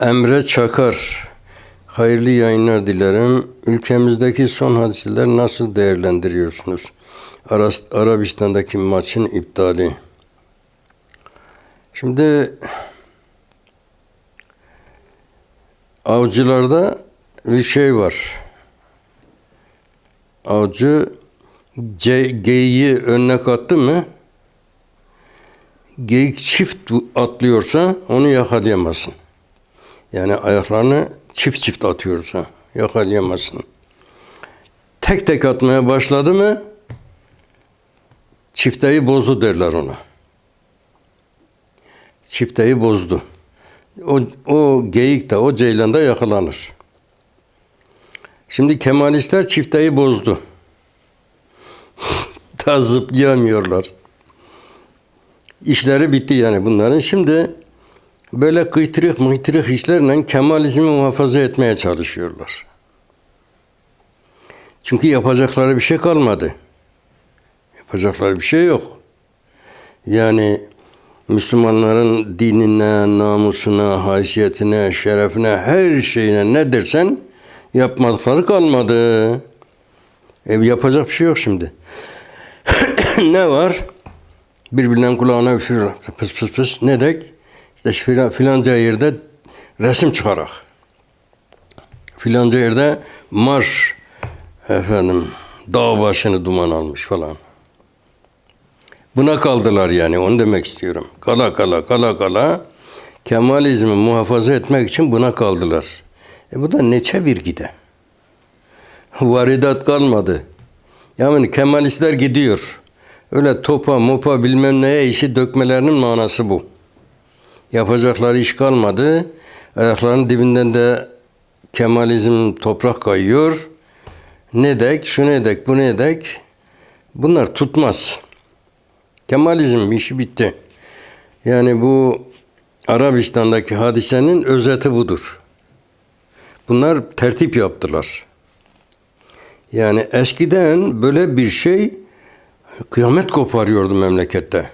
Emre Çakar. Hayırlı yayınlar dilerim. Ülkemizdeki son hadiseler nasıl değerlendiriyorsunuz? Arabistan'daki maçın iptali. Şimdi avcılarda bir şey var. Avcı C, geyiği önüne kattı mı geyik çift atlıyorsa onu yakalayamazsın. Yani ayaklarını çift çift atıyorsa yakalayamazsın. Tek tek atmaya başladı mı çifteyi bozdu derler ona. Çifteyi bozdu. O, o geyik de o ceylan da yakalanır. Şimdi Kemalistler çifteyi bozdu. Daha zıplayamıyorlar. İşleri bitti yani bunların. Şimdi böyle kıytırık mıytırık işlerle Kemalizmi muhafaza etmeye çalışıyorlar. Çünkü yapacakları bir şey kalmadı. Yapacakları bir şey yok. Yani Müslümanların dinine, namusuna, haysiyetine, şerefine, her şeyine ne dersen yapmadıkları kalmadı. E, yapacak bir şey yok şimdi. ne var? Birbirinden kulağına üfür, pıs pıs pıs. Ne dek? İşte filan, filanca yerde resim çıkarak. Filanca yerde marş efendim dağ başını duman almış falan. Buna kaldılar yani onu demek istiyorum. Kala kala kala kala Kemalizmi muhafaza etmek için buna kaldılar. E bu da neçe bir gide. Varidat kalmadı. Yani Kemalistler gidiyor. Öyle topa mopa bilmem neye işi dökmelerinin manası bu. Yapacakları iş kalmadı. Ayaklarının dibinden de Kemalizm toprak kayıyor. Ne dek, şu ne dek, bu ne dek. Bunlar tutmaz. Kemalizm işi bitti. Yani bu Arabistan'daki hadisenin özeti budur. Bunlar tertip yaptılar. Yani eskiden böyle bir şey kıyamet koparıyordu memlekette.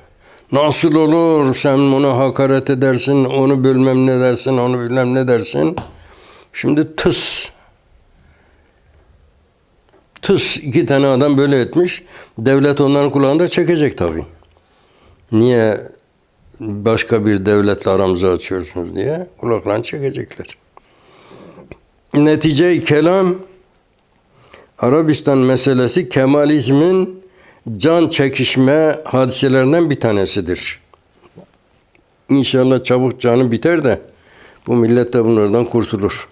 Nasıl olur sen ona hakaret edersin, onu bilmem ne dersin, onu bilmem ne dersin. Şimdi tıs. Tıs iki tane adam böyle etmiş. Devlet onların kulağında çekecek tabii. Niye başka bir devletle aramızı açıyorsunuz diye kulaklarını çekecekler. Netice kelam Arabistan meselesi Kemalizmin can çekişme hadiselerinden bir tanesidir. İnşallah çabuk canı biter de bu millet de bunlardan kurtulur.